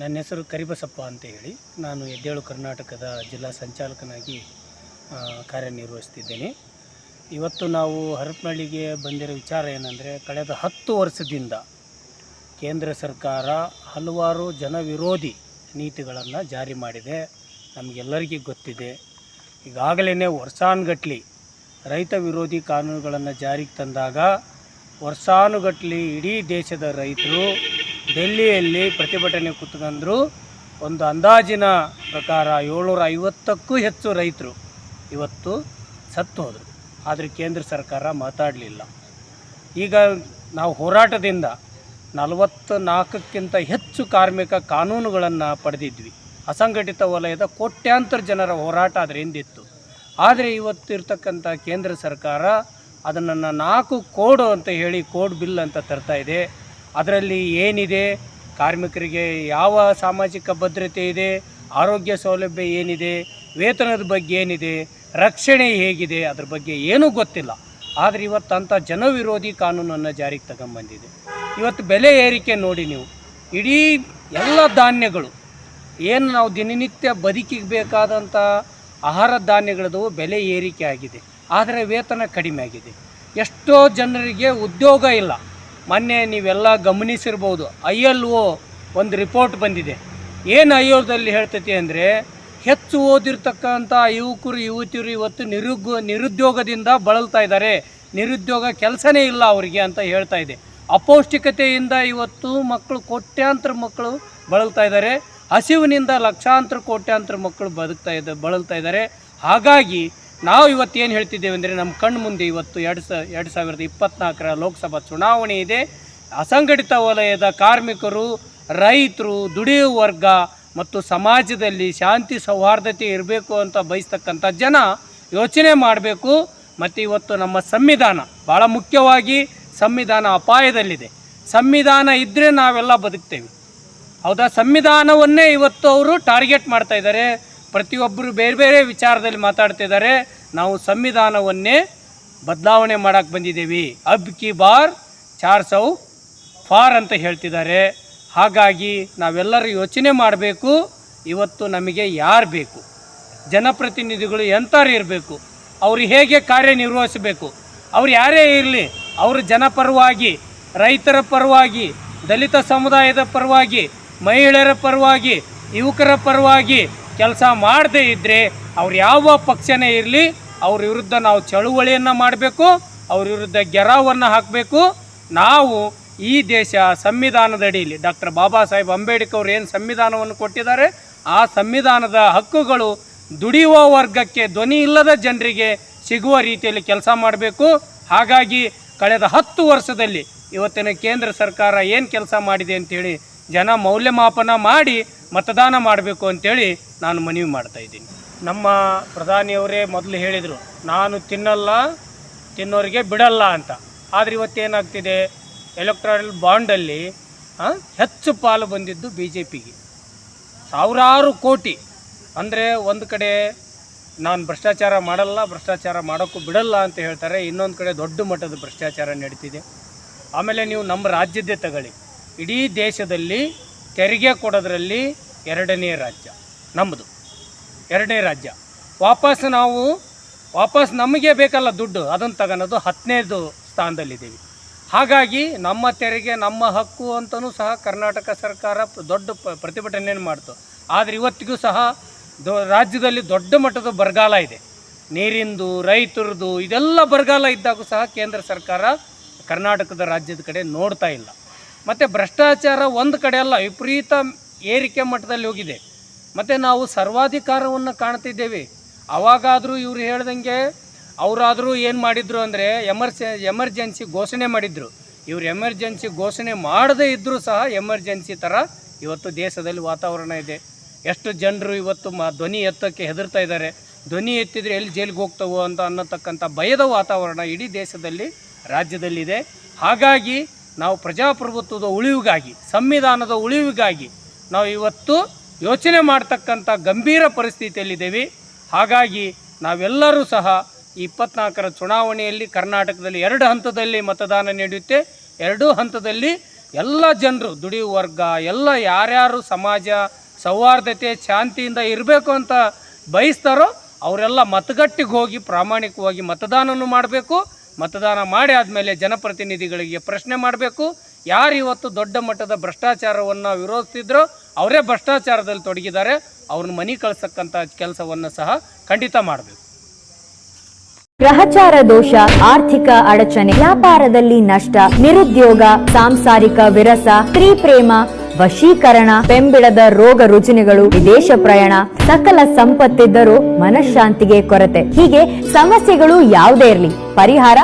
ನನ್ನ ಹೆಸರು ಕರಿಬಸಪ್ಪ ಅಂತ ಹೇಳಿ ನಾನು ಎದ್ದೇಳು ಕರ್ನಾಟಕದ ಜಿಲ್ಲಾ ಸಂಚಾಲಕನಾಗಿ ಕಾರ್ಯನಿರ್ವಹಿಸ್ತಿದ್ದೇನೆ. ಇವತ್ತು ನಾವು ಹರಪನಹಳ್ಳಿಗೆ ಬಂದಿರೋ ವಿಚಾರ ಏನಂದರೆ, ಕಳೆದ ಹತ್ತು ವರ್ಷದಿಂದ ಕೇಂದ್ರ ಸರ್ಕಾರ ಹಲವಾರು ಜನವಿರೋಧಿ ನೀತಿಗಳನ್ನು ಜಾರಿ ಮಾಡಿದೆ. ನಮಗೆಲ್ಲರಿಗೂ ಗೊತ್ತಿದೆ. ಈಗಾಗಲೇ ವರ್ಷಾನುಗಟ್ಲಿ ರೈತ ವಿರೋಧಿ ಕಾನೂನುಗಳನ್ನು ಜಾರಿಗೆ ತಂದಾಗ, ವರ್ಷಾನುಗಟ್ಲಿ ಇಡೀ ದೇಶದ ರೈತರು ಡೆಲ್ಲಿಯಲ್ಲಿ ಪ್ರತಿಭಟನೆ ಕೂತ್ಕೊಂಡ್ರು ಒಂದು ಅಂದಾಜಿನ ಪ್ರಕಾರ ಏಳ್ನೂರ ಐವತ್ತಕ್ಕೂ ಹೆಚ್ಚು ರೈತರು ಇವತ್ತು ಸತ್ತು ಹೋದರು. ಆದರೆ ಕೇಂದ್ರ ಸರ್ಕಾರ ಮಾತಾಡಲಿಲ್ಲ. ಈಗ ನಾವು ಹೋರಾಟದಿಂದ ನಲವತ್ತು ನಾಲ್ಕಕ್ಕಿಂತ ಹೆಚ್ಚು ಕಾರ್ಮಿಕ ಕಾನೂನುಗಳನ್ನು ಪಡೆದಿದ್ವಿ. ಅಸಂಘಟಿತ ವಲಯದ ಕೋಟ್ಯಾಂತರ ಜನರ ಹೋರಾಟ ಅದರ ಹಿಂದಿತ್ತು ಆದರೆ ಇವತ್ತಿರ್ತಕ್ಕಂಥ ಕೇಂದ್ರ ಸರ್ಕಾರ ಅದನ್ನು ನಾಲ್ಕು ಕೋಡು ಅಂತ ಹೇಳಿ ಕೋಡ್ ಬಿಲ್ ಅಂತ ತರ್ತಾ ಇದೆ. ಅದರಲ್ಲಿ ಏನಿದೆ? ಕಾರ್ಮಿಕರಿಗೆ ಯಾವ ಸಾಮಾಜಿಕ ಭದ್ರತೆ ಇದೆ? ಆರೋಗ್ಯ ಸೌಲಭ್ಯ ಏನಿದೆ? ವೇತನದ ಬಗ್ಗೆ ಏನಿದೆ? ರಕ್ಷಣೆ ಹೇಗಿದೆ? ಅದ್ರ ಬಗ್ಗೆ ಏನೂ ಗೊತ್ತಿಲ್ಲ. ಆದರೆ ಇವತ್ತು ಅಂಥ ಜನವಿರೋಧಿ ಕಾನೂನನ್ನು ಜಾರಿಗೆ ತಗೊಂಬಂದಿದೆ. ಇವತ್ತು ಬೆಲೆ ಏರಿಕೆ ನೋಡಿ ನೀವು. ಇಡೀ ಎಲ್ಲ ಧಾನ್ಯಗಳು, ಏನು ನಾವು ದಿನನಿತ್ಯ ಬದುಕಿಗೆ ಬೇಕಾದಂಥ ಆಹಾರ ಧಾನ್ಯಗಳದು ಬೆಲೆ ಏರಿಕೆ ಆಗಿದೆ. ಆದರೆ ವೇತನ ಕಡಿಮೆ ಆಗಿದೆ. ಎಷ್ಟೋ ಜನರಿಗೆ ಉದ್ಯೋಗ ಇಲ್ಲ. ಮೊನ್ನೆ ನೀವೆಲ್ಲ ಗಮನಿಸಿರ್ಬೋದು ಐ ಎಲ್ ಒ ಒಂದು ರಿಪೋರ್ಟ್ ಬಂದಿದೆ. ಏನು ಐ ಎಲ್ದಲ್ಲಿ ಹೇಳ್ತೈತಿ ಅಂದರೆ ಹೆಚ್ಚು ಓದಿರ್ತಕ್ಕಂಥ ಯುವಕರು, ಯುವತಿಯರು ಇವತ್ತು ನಿರುಗ್, ನಿರುದ್ಯೋಗದಿಂದ ಬಳಲ್ತಾ ಇದ್ದಾರೆ. ನಿರುದ್ಯೋಗ ಕೆಲಸನೇ ಇಲ್ಲ ಅವರಿಗೆ ಅಂತ ಹೇಳ್ತಾ ಇದೆ. ಅಪೌಷ್ಟಿಕತೆಯಿಂದ ಇವತ್ತು ಮಕ್ಕಳು ಕೋಟ್ಯಾಂತರ ಮಕ್ಕಳು ಬಳಲ್ತಾ ಇದ್ದಾರೆ. ಹಸಿವಿನಿಂದ ಲಕ್ಷಾಂತರ ಕೋಟ್ಯಾಂತರ ಮಕ್ಕಳು ಬದುಕ್ತಾ ಇದ್ದ, ಬಳಲ್ತಾ ಇದ್ದಾರೆ. ಹಾಗಾಗಿ ನಾವು ಇವತ್ತು ಏನು ಹೇಳ್ತಿದ್ದೇವೆ ಅಂದರೆ ನಮ್ಮ ಕಣ್ಣು ಮುಂದೆ ಇವತ್ತು ಎರಡು ಸ ಎರಡು ಸಾವಿರದ ಇಪ್ಪತ್ತ್ನಾಲ್ಕರ ಲೋಕಸಭಾ ಚುನಾವಣೆ ಇದೆ. ಅಸಂಘಟಿತ ವಲಯದ ಕಾರ್ಮಿಕರು, ರೈತರು ದುಡಿಯುವ ವರ್ಗ ಮತ್ತು ಸಮಾಜದಲ್ಲಿ ಶಾಂತಿ ಸೌಹಾರ್ದತೆ ಇರಬೇಕು ಅಂತ ಬಯಸ್ತಕ್ಕಂಥ ಜನ ಯೋಚನೆ ಮಾಡಬೇಕು. ಮತ್ತು ಇವತ್ತು ನಮ್ಮ ಸಂವಿಧಾನ ಭಾಳ ಮುಖ್ಯವಾಗಿ ಸಂವಿಧಾನ ಅಪಾಯದಲ್ಲಿದೆ. ಸಂವಿಧಾನ ಇದ್ದರೆ ನಾವೆಲ್ಲ ಬದುಕ್ತೇವೆ. ಹೌದಾ? ಸಂವಿಧಾನವನ್ನೇ ಇವತ್ತು ಅವರು ಟಾರ್ಗೆಟ್ ಮಾಡ್ತಾ ಇದ್ದಾರೆ. ಪ್ರತಿಯೊಬ್ಬರು ಬೇರೆ ಬೇರೆ ವಿಚಾರದಲ್ಲಿ ಮಾತಾಡ್ತಿದ್ದಾರೆ ನಾವು ಸಂವಿಧಾನವನ್ನೇ ಬದಲಾವಣೆ ಮಾಡೋಕ್ಕೆ ಬಂದಿದ್ದೀವಿ. ಅಬ್ ಕಿ ಬಾರ್ ಚಾರ್ ಸೌ ಫಾರ್ ಅಂತ ಹೇಳ್ತಿದ್ದಾರೆ. ಹಾಗಾಗಿ ನಾವೆಲ್ಲರೂ ಯೋಚನೆ ಮಾಡಬೇಕು. ಇವತ್ತು ನಮಗೆ ಯಾರು ಬೇಕು? ಜನಪ್ರತಿನಿಧಿಗಳು ಎಂಥವ್ರು ಇರಬೇಕು? ಅವರು ಹೇಗೆ ಕಾರ್ಯನಿರ್ವಹಿಸಬೇಕು? ಅವ್ರು ಯಾರೇ ಇರಲಿ, ಅವರು ಜನಪರವಾಗಿ, ರೈತರ ಪರವಾಗಿ, ದಲಿತ ಸಮುದಾಯದ ಪರವಾಗಿ, ಮಹಿಳೆಯರ ಪರವಾಗಿ, ಯುವಕರ ಪರವಾಗಿ ಕೆಲಸ ಮಾಡದೇ ಇದ್ದರೆ ಅವ್ರು ಯಾವ ಪಕ್ಷನೇ ಇರಲಿ, ಅವ್ರ ವಿರುದ್ಧ ನಾವು ಚಳುವಳಿಯನ್ನು ಮಾಡಬೇಕು, ಅವ್ರ ವಿರುದ್ಧ ಗೆರಾವನ್ನು ಹಾಕಬೇಕು. ನಾವು ಈ ದೇಶ ಸಂವಿಧಾನದ ಅಡಿಯಲ್ಲಿ ಡಾಕ್ಟರ್ ಬಾಬಾ ಸಾಹೇಬ್ ಅಂಬೇಡ್ಕರ್ ಅವರು ಏನು ಸಂವಿಧಾನವನ್ನು ಕೊಟ್ಟಿದ್ದಾರೆ, ಆ ಸಂವಿಧಾನದ ಹಕ್ಕುಗಳು ದುಡಿಯುವ ವರ್ಗಕ್ಕೆ ಧ್ವನಿ ಇಲ್ಲದ ಜನರಿಗೆ ಸಿಗುವ ರೀತಿಯಲ್ಲಿ ಕೆಲಸ ಮಾಡಬೇಕು. ಹಾಗಾಗಿ ಕಳೆದ ಹತ್ತು ವರ್ಷದಲ್ಲಿ ಇವತ್ತಿನ ಕೇಂದ್ರ ಸರ್ಕಾರ ಏನು ಕೆಲಸ ಮಾಡಿದೆ ಅಂತೇಳಿ ಜನ ಮೌಲ್ಯಮಾಪನ ಮಾಡಿ ಮತದಾನ ಮಾಡಬೇಕು ಅಂತೇಳಿ ನಾನು ಮನವಿ ಮಾಡ್ತಾ ಇದ್ದೀನಿ. ನಮ್ಮ ಪ್ರಧಾನಿಯವರೇ ಮೊದಲು ಹೇಳಿದರು, ನಾನು ತಿನ್ನಲ್ಲ, ತಿನ್ನೋರಿಗೆ ಬಿಡಲ್ಲ ಅಂತ. ಆದರೆ ಇವತ್ತೇನಾಗ್ತಿದೆ? ಎಲೆಕ್ಟ್ರಾನಿಕ್ ಬಾಂಡಲ್ಲಿ ಹೆಚ್ಚು ಪಾಲು ಬಂದಿದ್ದು ಬಿ ಜೆ ಪಿಗೆ ಸಾವಿರಾರು ಕೋಟಿ. ಅಂದರೆ ಒಂದು ಕಡೆ ನಾನು ಭ್ರಷ್ಟಾಚಾರ ಮಾಡಲ್ಲ, ಭ್ರಷ್ಟಾಚಾರ ಮಾಡೋಕ್ಕೂ ಬಿಡಲ್ಲ ಅಂತ ಹೇಳ್ತಾರೆ. ಇನ್ನೊಂದು ಕಡೆ ದೊಡ್ಡ ಮಟ್ಟದ ಭ್ರಷ್ಟಾಚಾರ ನಡೀತಿದೆ. ಆಮೇಲೆ ನೀವು ನಮ್ಮ ರಾಜ್ಯದ್ದೇ ತಗೊಳ್ಳಿ. ಇಡೀ ದೇಶದಲ್ಲಿ ತೆರಿಗೆ ಕೊಡೋದ್ರಲ್ಲಿ ಎರಡನೇ ರಾಜ್ಯ ನಮ್ಮದು ಎರಡನೇ ರಾಜ್ಯ. ವಾಪಸ್ ನಾವು, ವಾಪಸ್ ನಮಗೆ ಬೇಕಲ್ಲ ದುಡ್ಡು, ಅದನ್ನು ತಗೊಳೋದು ಹತ್ತನೇದು ಸ್ಥಾನದಲ್ಲಿದ್ದೀವಿ. ಹಾಗಾಗಿ ನಮ್ಮ ತೆರಿಗೆ, ನಮ್ಮ ಹಕ್ಕು ಅಂತಲೂ ಸಹ ಕರ್ನಾಟಕ ಸರ್ಕಾರ ದೊಡ್ಡ ಪ್ರತಿಭಟನೆಯನ್ನು ಮಾಡ್ತು. ಆದರೆ ಇವತ್ತಿಗೂ ಸಹ ದೊ, ರಾಜ್ಯದಲ್ಲಿ ದೊಡ್ಡ ಮಟ್ಟದ ಬರಗಾಲ ಇದೆ. ನೀರಿಂದು, ರೈತರದು, ಇದೆಲ್ಲ ಬರಗಾಲ ಇದ್ದಾಗೂ ಸಹ ಕೇಂದ್ರ ಸರ್ಕಾರ ಕರ್ನಾಟಕದ ರಾಜ್ಯದ ಕಡೆ ನೋಡ್ತಾ ಇಲ್ಲ. ಮತ್ತು ಭ್ರಷ್ಟಾಚಾರ ಒಂದು ಕಡೆ ಅಲ್ಲ, ವಿಪರೀತ ಏರಿಕೆ ಮಟ್ಟದಲ್ಲಿ ಹೋಗಿದೆ. ಮತ್ತು ನಾವು ಸರ್ವಾಧಿಕಾರವನ್ನು ಕಾಣ್ತಿದ್ದೇವೆ. ಅವಾಗಾದರೂ ಇವರು ಹೇಳ್ದಂಗೆ ಅವರಾದರೂ ಏನು ಮಾಡಿದ್ರು ಅಂದರೆ ಎಮರ್ಜೆ, ಎಮರ್ಜೆನ್ಸಿ ಘೋಷಣೆ ಮಾಡಿದರು. ಇವರು ಎಮರ್ಜೆನ್ಸಿ ಘೋಷಣೆ ಮಾಡದೇ ಇದ್ದರೂ ಸಹ ಎಮರ್ಜೆನ್ಸಿ ಥರ ಇವತ್ತು ದೇಶದಲ್ಲಿ ವಾತಾವರಣ ಇದೆ. ಎಷ್ಟು ಜನರು ಇವತ್ತು ಮ ಧ್ವನಿ ಎತ್ತಕ್ಕೆ ಹೆದರ್ತಾ ಇದ್ದಾರೆ. ಧ್ವನಿ ಎತ್ತಿದರೆ ಎಲ್ಲಿ ಜೈಲಿಗೆ ಹೋಗ್ತವೋ ಅಂತ ಅನ್ನತಕ್ಕಂಥ ಭಯದ ವಾತಾವರಣ ಇಡೀ ದೇಶದಲ್ಲಿ ರಾಜ್ಯದಲ್ಲಿದೆ. ಹಾಗಾಗಿ ನಾವು ಪ್ರಜಾಪ್ರಭುತ್ವದ ಉಳಿವಿಗಾಗಿ, ಸಂವಿಧಾನದ ಉಳಿವಿಗಾಗಿ ನಾವು ಇವತ್ತು ಯೋಚನೆ ಮಾಡ್ತಕ್ಕಂಥ ಗಂಭೀರ ಪರಿಸ್ಥಿತಿಯಲ್ಲಿದ್ದೇವೆ. ಹಾಗಾಗಿ ನಾವೆಲ್ಲರೂ ಸಹ ಇಪ್ಪತ್ನಾಲ್ಕರ ಚುನಾವಣೆಯಲ್ಲಿ ಕರ್ನಾಟಕದಲ್ಲಿ ಎರಡು ಹಂತದಲ್ಲಿ ಮತದಾನ ನಡೆಯುತ್ತೆ. ಎರಡೂ ಹಂತದಲ್ಲಿ ಎಲ್ಲ ಜನರು ದುಡಿಯುವ ವರ್ಗ, ಎಲ್ಲ ಯಾರ್ಯಾರು ಸಮಾಜ ಸೌಹಾರ್ದತೆ, ಶಾಂತಿಯಿಂದ ಇರಬೇಕು ಅಂತ ಬಯಸ್ತಾರೋ ಅವರೆಲ್ಲ ಮತಗಟ್ಟಿಗೆ ಹೋಗಿ ಪ್ರಾಮಾಣಿಕವಾಗಿ ಮತದಾನವನ್ನು ಮಾಡಬೇಕು. ಮತದಾನ ಮಾಡಿ ಆದಮೇಲೆ ಜನಪ್ರತಿನಿಧಿಗಳಿಗೆ ಪ್ರಶ್ನೆ ಮಾಡಬೇಕು. ಯಾರು ಇವತ್ತು ದೊಡ್ಡ ಮಟ್ಟದ ಭ್ರಷ್ಟಾಚಾರವನ್ನು ವಿರೋಧಿಸ್ತಿದ್ರೋ ಅವರೇ ಭ್ರಷ್ಟಾಚಾರದಲ್ಲಿ ತೊಡಗಿದ್ದಾರೆ. ಅವ್ರನ್ನ ಮನೆ ಕಳ್ಸಕ್ಕಂಥ ಕೆಲಸವನ್ನು ಸಹ ಖಂಡಿತ ಮಾಡಬೇಕು. ಗ್ರಹಚಾರ ದೋಷ, ಆರ್ಥಿಕ ಅಡಚಣೆ, ವ್ಯಾಪಾರದಲ್ಲಿ ನಷ್ಟ, ನಿರುದ್ಯೋಗ, ಸಾಂಸಾರಿಕ ವಿರಸ, ಸ್ತ್ರೀ ಪ್ರೇಮ, ವಶೀಕರಣ, ಬೆಂಬಿಡದ ರೋಗ ರುಜಿನಗಳು, ವಿದೇಶ ಪ್ರಯಾಣ, ಸಕಲ ಸಂಪತ್ತಿದ್ದರೂ ಮನಃಶಾಂತಿಗೆ ಕೊರತೆ. ಹೀಗೆ ಸಮಸ್ಯೆಗಳು ಯಾವುದೇ ಇರಲಿ. ಪರಿಹಾರ